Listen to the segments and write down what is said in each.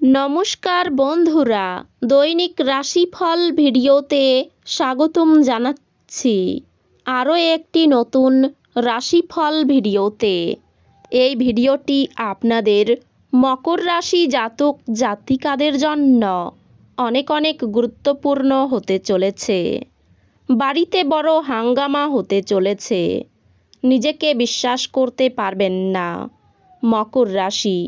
নমস্কার বন্ধুরা, দৈনিক রাশিফল ভিডিওতে স্বাগতম জানাচ্ছি। আরও একটি নতুন রাশিফল ভিডিওতে। এই ভিডিওটি আপনাদের মকর রাশি জাতক জাতিকাদের জন্য অনেক অনেক গুরুত্বপূর্ণ হতে চলেছে। বাড়িতে বড় হাঙ্গামা হতে চলেছে। নিজেকে বিশ্বাস করতে পারবেন না মকর রাশি।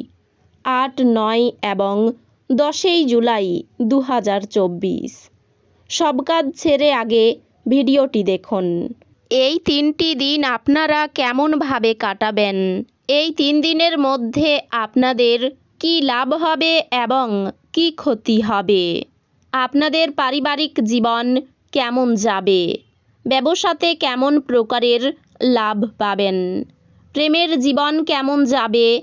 আট, নয় এবং দশই জুলাই দু হাজার চব্বিশ। সব কাজ ছেড়ে আগে ভিডিওটি দেখুন। এই তিনটি দিন আপনারা কেমনভাবে কাটাবেন? এই তিন দিনের মধ্যে আপনাদের কি লাভ হবে এবং কি ক্ষতি হবে? আপনাদের পারিবারিক জীবন কেমন যাবে? ব্যবসাতে কেমন প্রকারের লাভ পাবেন? প্রেমের জীবন কেমন যাবে?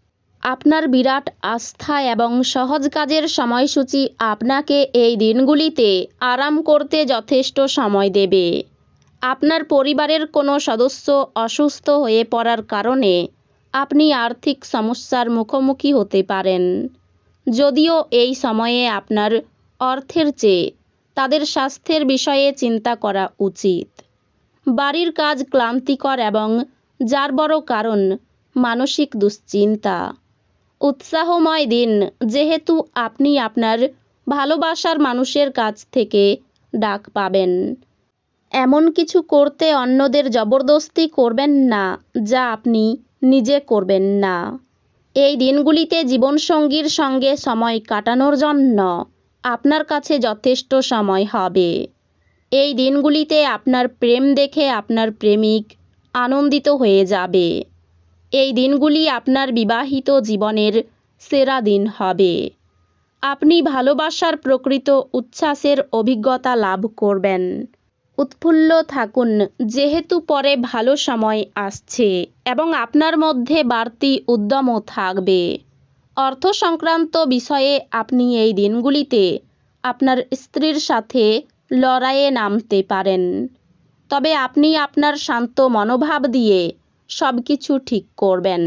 আপনার বিরাট আস্থা এবং সহজ কাজের সময়সূচি আপনাকে এই দিনগুলিতে আরাম করতে যথেষ্ট সময় দেবে। আপনার পরিবারের কোনো সদস্য অসুস্থ হয়ে পড়ার কারণে আপনি আর্থিক সমস্যার মুখোমুখি হতে পারেন। যদিও এই সময়ে আপনার অর্থের চেয়ে তাদের স্বাস্থ্যের বিষয়ে চিন্তা করা উচিত। বাড়ির কাজ ক্লান্তিকর এবং যার বড় কারণ মানসিক দুশ্চিন্তা। উৎসাহময় দিন। যেহেতু আপনি আপনার ভালোবাসার মানুষের কাছ থেকে ডাক পাবেন। এমন কিছু করতে অন্যদের জবরদস্তি করবেন না, যা আপনি নিজে করবেন না। এই দিনগুলিতে জীবনসঙ্গীর সঙ্গে সময় কাটানোর জন্য আপনার কাছে যথেষ্ট সময় হবে। এই দিনগুলিতে আপনার প্রেম দেখে আপনার প্রেমিক আনন্দিত হয়ে যাবে। এই দিনগুলি আপনার বিবাহিত জীবনের সেরা দিন হবে। আপনি ভালোবাসার প্রকৃত উচ্ছ্বাসের অভিজ্ঞতা লাভ করবেন। উৎফুল্ল থাকুন, যেহেতু পরে ভালো সময় আসছে এবং আপনার মধ্যে বাড়তি উদ্যমও থাকবে। অর্থ সংক্রান্ত বিষয়ে আপনি এই দিনগুলিতে আপনার স্ত্রীর সাথে লড়াইয়ে নামতে পারেন। তবে আপনি আপনার শান্ত মনোভাব দিয়ে সব কিছু ঠিক করবেন।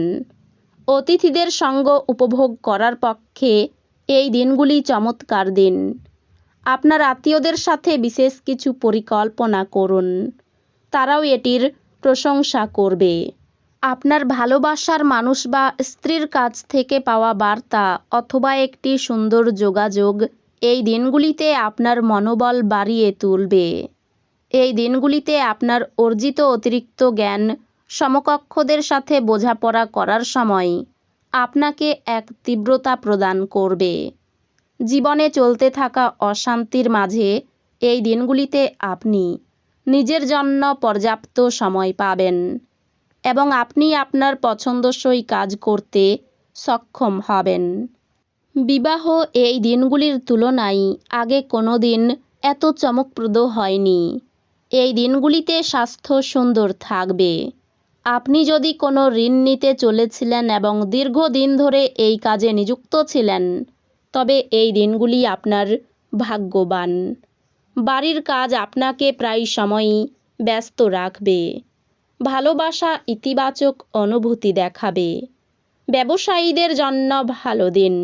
অতিথিদের সঙ্গ উপভোগ করার পক্ষে এই দিনগুলি চমৎকার দিন। আপনার আত্মীয়দের সাথে বিশেষ কিছু পরিকল্পনা করুন। তারাও এটির প্রশংসা করবে। আপনার ভালোবাসার মানুষ বা স্ত্রীর কাছ থেকে পাওয়া বার্তা অথবা একটি সুন্দর যোগাযোগ এই দিনগুলিতে আপনার মনোবল বাড়িয়ে তুলবে। এই দিনগুলিতে আপনার অর্জিত অতিরিক্ত জ্ঞান সমকক্ষদের সাথে বোঝাপড়া করার সময় আপনাকে এক তীব্রতা প্রদান করবে। জীবনে চলতে থাকা অশান্তির মাঝে এই দিনগুলিতে আপনি নিজের জন্য পর্যাপ্ত সময় পাবেন এবং আপনি আপনার পছন্দসই কাজ করতে সক্ষম হবেন। বিবাহ এই দিনগুলির তুলনায় আগে কোনো দিন এত চমকপ্রদ হয়নি। এই দিনগুলিতে স্বাস্থ্য সুন্দর থাকবে। আপনি যদি কোনো ঋণ নিতে চলেছিলেন এবং দীর্ঘদিন ধরে এই কাজে নিযুক্ত ছিলেন, তবে এই দিনগুলি আপনার ভাগ্যবান। বাড়ির কাজ আপনাকে প্রায় সময়ই ব্যস্ত রাখবে। ভালোবাসা ইতিবাচক অনুভূতি দেখাবে। ব্যবসায়ীদের জন্য ভালো দিন।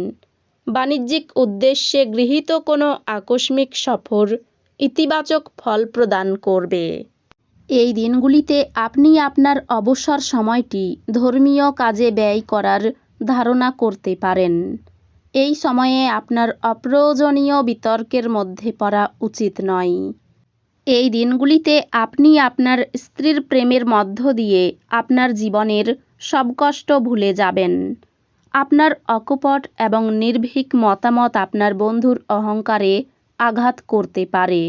বাণিজ্যিক উদ্দেশ্যে গৃহীত কোনো আকস্মিক সফর ইতিবাচক ফল প্রদান করবে। এই দিনগুলিতে আপনি আপনার অবসর সময়টি ধর্মীয় কাজে ব্যয় করার ধারণা করতে পারেন। এই সময়ে আপনার অপ্রয়োজনীয় বিতর্কের মধ্যে পড়া উচিত নয়। এই দিনগুলিতে আপনি আপনার স্ত্রীর প্রেমের মধ্য দিয়ে আপনার জীবনের সব কষ্ট ভুলে যাবেন। আপনার অকপট এবং নির্ভীক মতামত আপনার বন্ধুর অহংকারে আঘাত করতে পারে।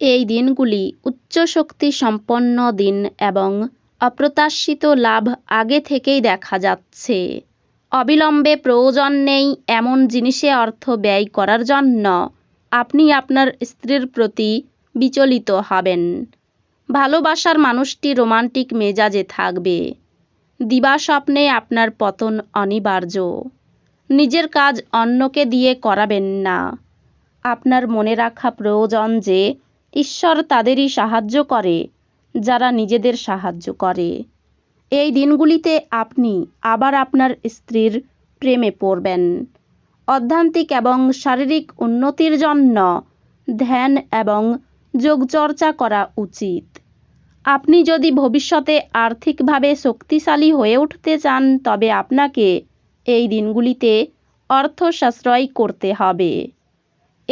এই দিনগুলি উচ্চ শক্তি সম্পন্ন দিন এবং অপ্রত্যাশিত লাভ আগে থেকেই দেখা যাচ্ছে। অবিলম্বে প্রয়োজন নেই এমন জিনিসে অর্থ ব্যয় করার জন্য। আপনি আপনার স্ত্রীর প্রতি বিচলিত হবেন। ভালোবাসার মানুষটি রোমান্টিক মেজাজে থাকবে। দিবা স্বপ্নে আপনার পতন অনিবার্য। নিজের কাজ অন্যকে দিয়ে করাবেন না। আপনার মনে রাখা প্রয়োজন যে ঈশ্বর তাদেরই সাহায্য করে, যারা নিজেদের সাহায্য করে। এই দিনগুলিতে আপনি আবার আপনার স্ত্রীর প্রেমে পড়বেন। অধ্যান্তিক এবং শারীরিক উন্নতির জন্য ধ্যান এবং যোগচর্চা করা উচিত। আপনি যদি ভবিষ্যতে আর্থিকভাবে শক্তিশালী হয়ে উঠতে চান, তবে আপনাকে এই দিনগুলিতে অর্থ সাশ্রয় করতে হবে।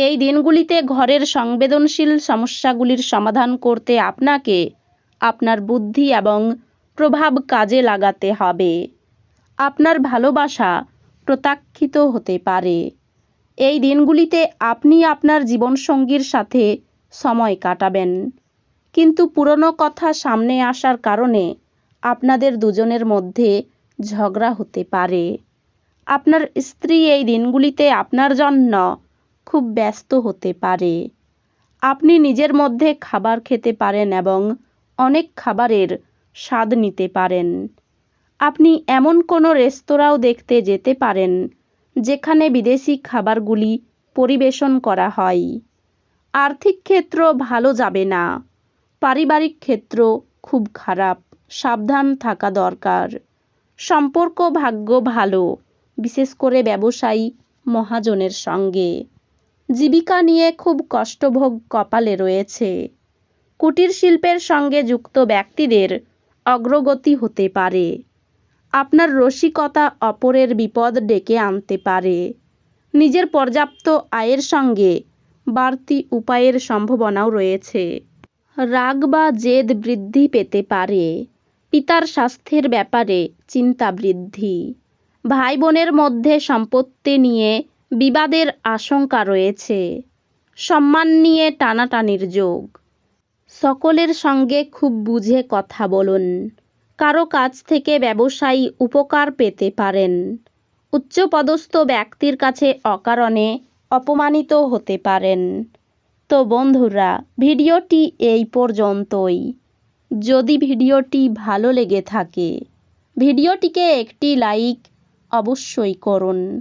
এই দিনগুলিতে ঘরের সংবেদনশীল সমস্যাগুলির সমাধান করতে আপনাকে আপনার বুদ্ধি এবং প্রভাব কাজে লাগাতে হবে। আপনার ভালোবাসা প্রত্যাখ্যিত হতে পারে। এই দিনগুলিতে আপনি আপনার জীবনসঙ্গীর সাথে সময় কাটাবেন। কিন্তু পুরনো কথা সামনে আসার কারণে আপনাদের দুজনের মধ্যে ঝগড়া হতে পারে। আপনার স্ত্রী এই দিনগুলিতে আপনার জন্য খুব ব্যস্ত হতে পারে। আপনি নিজের মধ্যে খাবার খেতে পারেন এবং অনেক খাবারের স্বাদ নিতে পারেন। আপনি এমন কোনো রেস্তোরাঁও দেখতে যেতে পারেন, যেখানে বিদেশি খাবারগুলি পরিবেশন করা হয়। আর্থিক ক্ষেত্র ভালো যাবে না। পারিবারিক ক্ষেত্র খুব খারাপ, সাবধান থাকা দরকার। সম্পর্ক ভাগ্য ভালো, বিশেষ করে ব্যবসায়ী মহাজনের সঙ্গে। জীবিকা নিয়ে খুব কষ্টভোগ কপালে রয়েছে। কুটির শিল্পের সঙ্গে যুক্ত ব্যক্তিদের অগ্রগতি হতে পারে। আপনার রসিকতা অপরের বিপদ ডেকে আনতে পারে। নিজের পর্যাপ্ত আয়ের সঙ্গে বাড়তি উপায়ের সম্ভাবনাও রয়েছে। রাগ বা জেদ বৃদ্ধি পেতে পারে। পিতার স্বাস্থ্যের ব্যাপারে চিন্তা বৃদ্ধি। ভাই বোনের মধ্যে সম্পত্তি নিয়ে বিবাদের আশঙ্কা রয়েছে। সম্মান নিয়ে টানাটানির যোগ। সকলের সঙ্গে খুব বুঝে কথা বলুন। কারও কাছ থেকে ব্যবসায়ী উপকার পেতে পারেন। উচ্চপদস্থ ব্যক্তির কাছে অকারণে অপমানিত হতে পারেন। তো বন্ধুরা, ভিডিওটি এই পর্যন্তই। যদি ভিডিওটি ভালো লেগে থাকে, ভিডিওটিকে একটি লাইক অবশ্যই করুন।